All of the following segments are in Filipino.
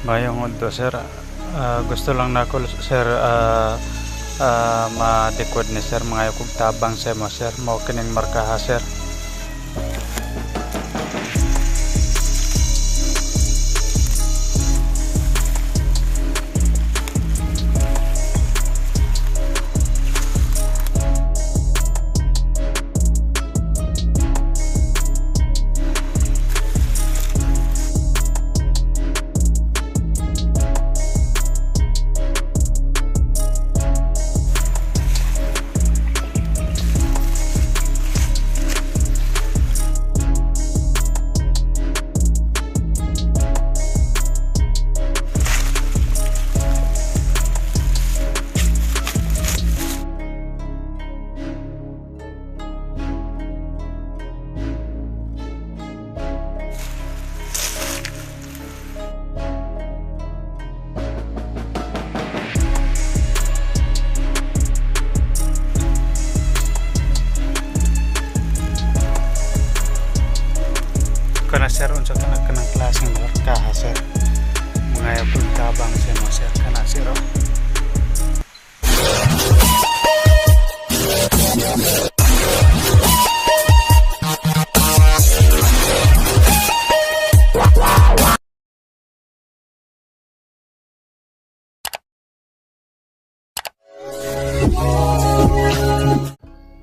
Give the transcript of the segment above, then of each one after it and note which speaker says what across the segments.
Speaker 1: Mayong unto sir. Ah, gusto lang nako sir ah ah, madikod ni sir mga kog tabang sa mo sir mo kining markaha sir.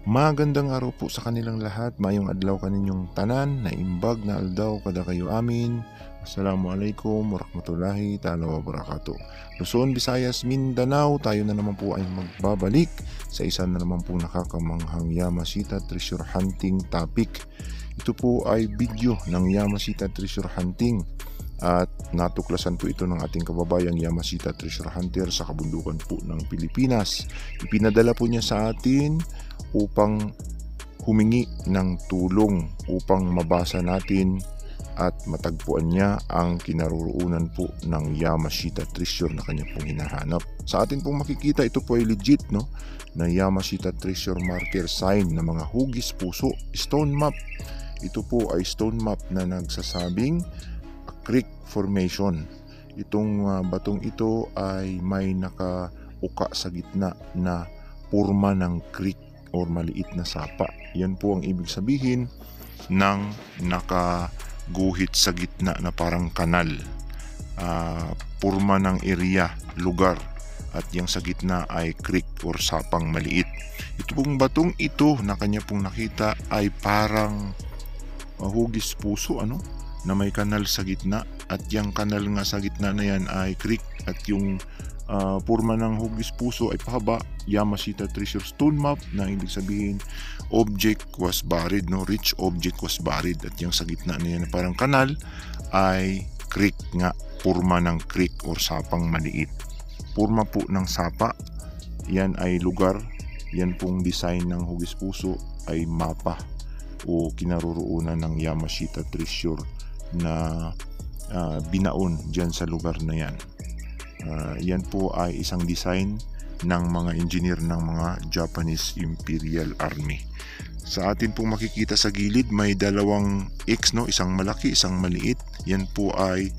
Speaker 2: Magandang araw po sa kanilang lahat. Mayong adlaw kaninyong tanan na imbag na aldaw kada kayo amin. Assalamualaikum warahmatullahi taala wabarakatuh. Luzon, Visayas, Mindanao, tayo na naman po ay magbabalik sa isa na naman po nakakamanghang Yamashita Treasure Hunting topic. Ito po ay video ng Yamashita Treasure Hunting at natuklasan po ito ng ating kababayang Yamashita Treasure Hunter sa kabundukan po ng Pilipinas. Ipinadala po niya sa atin upang humingi ng tulong upang mabasa natin at matagpuan niya ang kinaroroonan po ng Yamashita Treasure na kanya pong hinahanap. Sa atin pong makikita ito po ay legit no na Yamashita Treasure marker sign na mga hugis puso stone map. Ito po ay stone map na nagsasabing creek formation. Itong ah, batong ito ay may nakauka sa gitna na purma ng creek or maliit na sapa. Yan po ang ibig sabihin ng nakaguhit sa gitna na parang kanal. Ah, purma ng area, lugar at yung sa gitna ay creek or sapang maliit. Ito pong batong ito na kanya pong nakita ay parang ah, hugis puso ano na may kanal sa gitna at yung kanal nga sa gitna na yan ay creek at yung ah, purma ng hugis puso ay pahaba Yamashita Treasure Stone Map na ibig sabihin object was buried no? Rich object was buried at yung sa gitna na yan. Parang kanal ay creek nga purma ng creek or sapang maliit. Purma po ng sapa yan ay lugar yan pong design ng hugis puso ay mapa o kinaroroonan ng Yamashita Treasure na ah, binaon dyan sa lugar na yan. Ah, yan po ay isang design ng mga engineer ng mga Japanese Imperial Army. Sa atin pong makikita sa gilid may dalawang X no, isang malaki, isang maliit. Yan po ay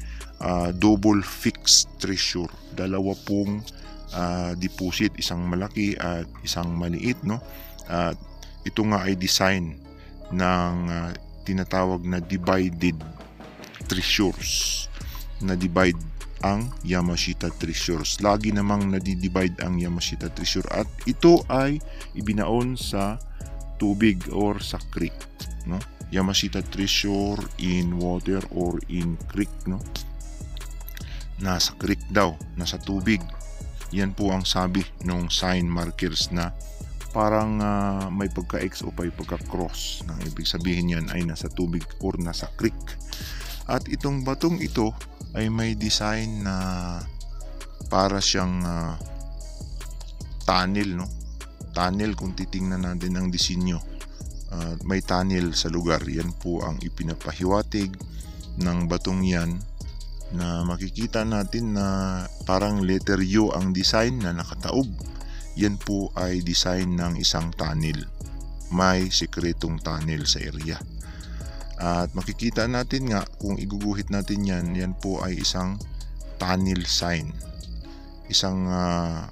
Speaker 2: ah, double fixed treasure. Dalawa pong ah, deposit, isang malaki at isang maliit no. At ito nga ay design ng ah, tinatawag na divided treasures na divide ang Yamashita treasures. Lagi namang nadi-divide ang Yamashita treasure at ito ay ibinaon sa tubig or sa creek, no? Yamashita treasure in water or in creek, no? Nasa creek daw, nasa tubig. Yan po ang sabi ng sign markers na parang ah, may pagka-X o may pagka-cross. Nang ibig sabihin yan ay nasa tubig or nasa creek. At itong batong ito ay may design na para siyang ah, tunnel, no? Tunnel kung titingnan natin ang disenyo. Ah, may tunnel sa lugar. Yan po ang ipinapahiwatig ng batong yan na makikita natin na parang letter U ang design na nakataob. Yan po ay design ng isang tunnel. May sikretong tunnel sa area. At makikita natin nga kung iguguhit natin yan, yan po ay isang tunnel sign. Isang ah,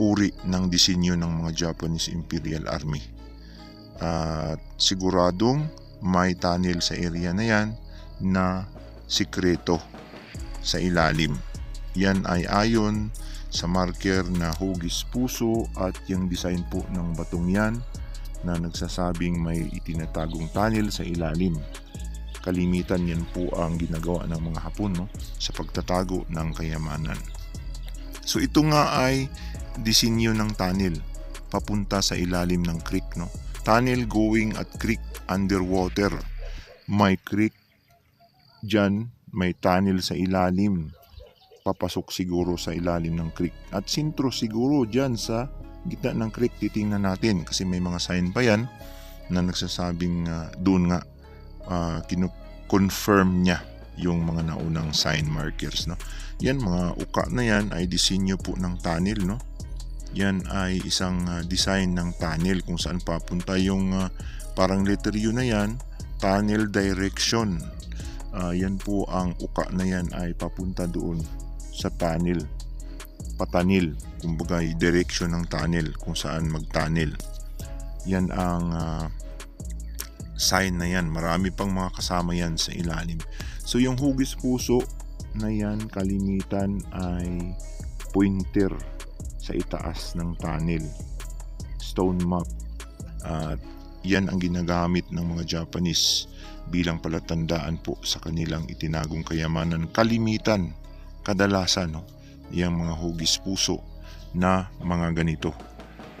Speaker 2: uri ng disenyo ng mga Japanese Imperial Army. At siguradong may tunnel sa area na yan na sikreto sa ilalim. Yan ay ayon sa marker na hugis puso at yung design po ng batong yan na nagsasabing may itinatagong tunnel sa ilalim. Kalimitan yan po ang ginagawa ng mga Hapon no, sa pagtatago ng kayamanan. So ito nga ay disenyo ng tunnel papunta sa ilalim ng creek. No? Tunnel going at creek underwater. May creek dyan, may tunnel sa ilalim. Papasok siguro sa ilalim ng creek. At sintro siguro dyan sa gitna ng creek titingnan natin kasi may mga sign pa yan na nagsasabing uh, doon nga uh, kinu-confirm niya yung mga naunang sign markers no. Yan mga uka na yan ay disenyo po ng tunnel no. Yan ay isang uh, design ng tunnel kung saan papunta yung uh, parang letter U na yan, tunnel direction. Uh, yan po ang uka na yan ay papunta doon sa tunnel patanil kumbaga direction ng tunnel kung saan mag-tunnel. Yan ang uh, sign na yan. Marami pang mga kasama yan sa ilalim. So yung hugis puso na yan kalimitan ay pointer sa itaas ng tunnel. Stone map. At yan ang ginagamit ng mga Japanese bilang palatandaan po sa kanilang itinagong kayamanan. Kalimitan. Kadalasan no yung mga hugis puso na mga ganito.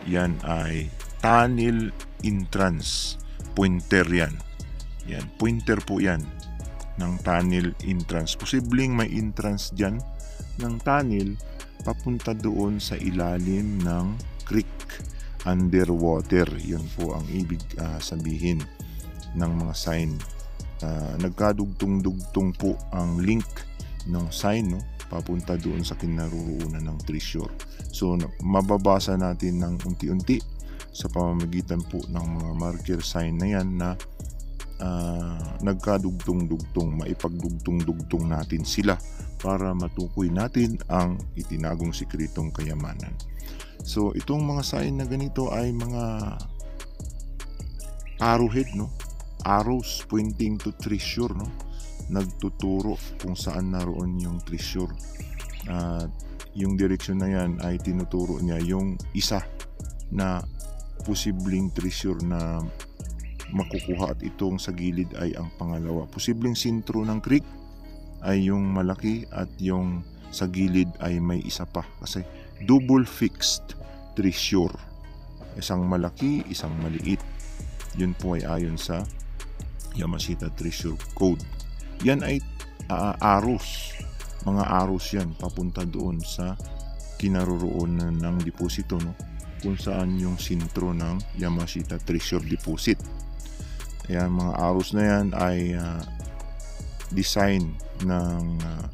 Speaker 2: Yan ay tunnel entrance. Pointer yan. Yan, pointer po yan ng tunnel entrance. Posibleng may entrance dyan ng tunnel papunta doon sa ilalim ng creek underwater. Yun po ang ibig uh, sabihin ng mga sign. Uh, nagkadugtong-dugtong po ang link ng sign no papunta doon sa kinaroroonan ng treasure. So mababasa natin ng unti-unti sa pamamagitan po ng mga marker sign na yan na uh, nagkadugtong-dugtong, maipagdugtong-dugtong natin sila para matukoy natin ang itinagong sikretong kayamanan. So itong mga sign na ganito ay mga arrowhead no arrows pointing to treasure no nagtuturo kung saan naroon yung treasure. At yung direksyon na yan ay tinuturo niya yung isa na posibleng treasure na makukuha at itong sa gilid ay ang pangalawa. Posibleng sintro ng creek ay yung malaki at yung sa gilid ay may isa pa kasi double fixed treasure. Isang malaki, isang maliit. Yun po ay ayon sa Yamashita Treasure Code. Yan ay uh, arrows. Mga arrows yan papunta doon sa kinaroroonan ng deposito no? kung saan yung sintro ng Yamashita Treasure Deposit. Ayan, mga arrows na yan ay uh, design ng uh,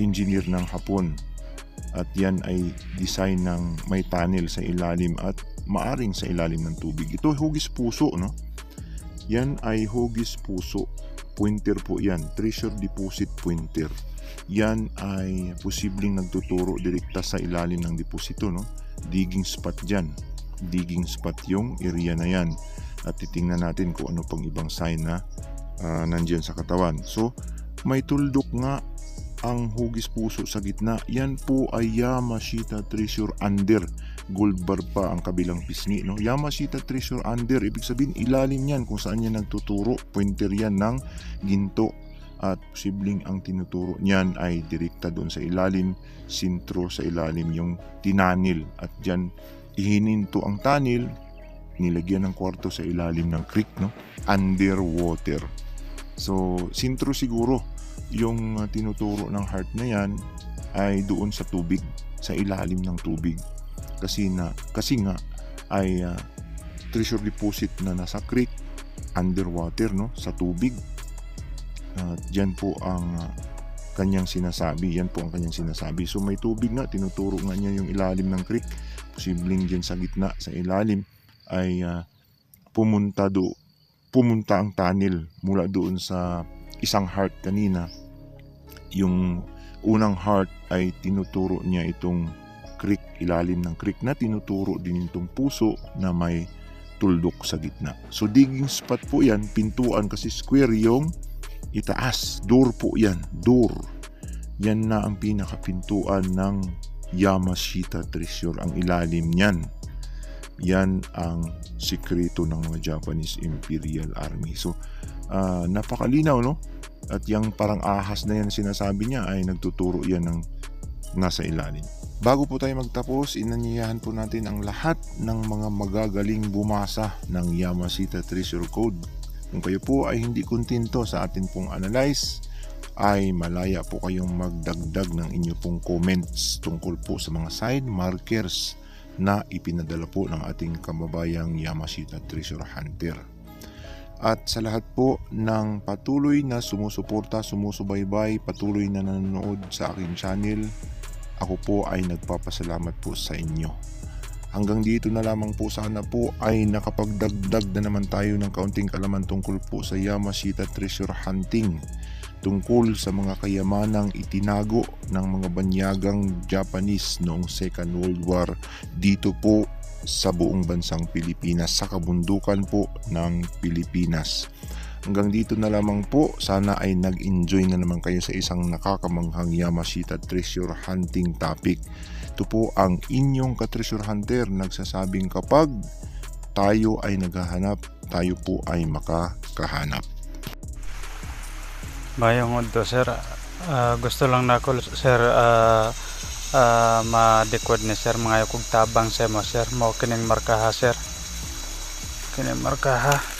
Speaker 2: engineer ng Hapon at yan ay design ng may tunnel sa ilalim at maaring sa ilalim ng tubig. Ito hugis puso, no? Yan ay hugis puso pointer po yan, treasure deposit pointer. Yan ay posibleng nagtuturo direkta sa ilalim ng deposito, no? Digging spot dyan. Digging spot yung area na yan. At titingnan natin kung ano pang ibang sign na uh, nandyan sa katawan. So, may tuldok nga ang hugis puso sa gitna. Yan po ay Yamashita Treasure Under gold bar pa ang kabilang pisngi. No? Yamashita Treasure Under, ibig sabihin ilalim yan kung saan yan nagtuturo. Pointer yan ng ginto at posibleng ang tinuturo niyan ay direkta doon sa ilalim, sintro sa ilalim yung tinanil at dyan ihininto ang tunnel, nilagyan ng kwarto sa ilalim ng creek, no? underwater. So, sintro siguro yung uh, tinuturo ng heart na yan ay doon sa tubig, sa ilalim ng tubig kasi na kasi nga ay uh, treasure deposit na nasa creek underwater no sa tubig. At uh, diyan po ang uh, kanyang sinasabi yan po ang kanyang sinasabi. So may tubig nga tinuturo nga niya yung ilalim ng creek. Posibleng diyan sa gitna sa ilalim ay uh, pumunta do pumunta ang tunnel mula doon sa isang heart kanina. Yung unang heart ay tinuturo niya itong ilalim ng creek na tinuturo din itong puso na may tuldok sa gitna. So digging spot po yan, pintuan kasi square yung itaas. Door po yan, door. Yan na ang pinakapintuan ng Yamashita Treasure, ang ilalim niyan. Yan ang sikreto ng mga Japanese Imperial Army. So, ah, napakalinaw, no? At yung parang ahas na yan sinasabi niya ay nagtuturo yan ng nasa ilalim. Bago po tayo magtapos, inanyayahan po natin ang lahat ng mga magagaling bumasa ng Yamashita Treasure Code. Kung kayo po ay hindi kontento sa atin pong analyze, ay malaya po kayong magdagdag ng inyo pong comments tungkol po sa mga side markers na ipinadala po ng ating kababayang Yamashita Treasure Hunter. At sa lahat po ng patuloy na sumusuporta, sumusubaybay, patuloy na nanonood sa aking channel, ako po ay nagpapasalamat po sa inyo. Hanggang dito na lamang po sana po ay nakapagdagdag na naman tayo ng kaunting kalaman tungkol po sa Yamashita Treasure Hunting tungkol sa mga kayamanang itinago ng mga banyagang Japanese noong Second World War dito po sa buong bansang Pilipinas, sa kabundukan po ng Pilipinas. Hanggang dito na lamang po, sana ay nag-enjoy na naman kayo sa isang nakakamanghang Yamashita Treasure Hunting topic. Ito po ang inyong ka-treasure hunter nagsasabing kapag tayo ay naghahanap, tayo po ay makakahanap.
Speaker 1: Mayong udto sir, Ah, gusto lang nako sir ah ah, ma-decode ni sir mga kog tabang sa mo sir mo kining markaha sir. Kining markaha.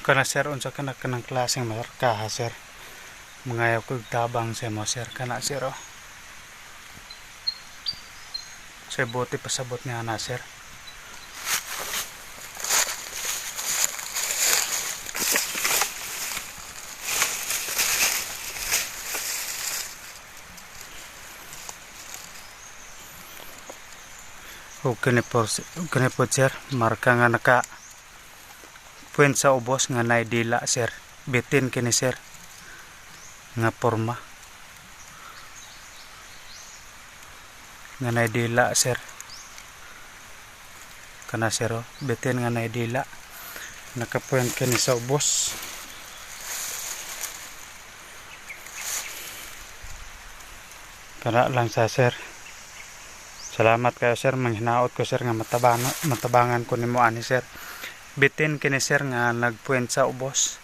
Speaker 1: Kana sir unsa kana kanang klaseng markaha sir. Mga kog tabang sa mo sir kana sir oh. Kay buti pasabot nga na sir o kini po o kini po sir marka nga naka puwen sa ubos nga naidila sir. Bitin kini sir. Nga porma. Nga naidila sir. Kana sir oh, bitin nga naidila nakapuwen kini sa ubos kana lang sa sir. Salamat kayo sir, manghinaot ko sir nga matabang, matabangan ko nimo ani sir. Bitin kini sir nga nagpuwen sa ubos.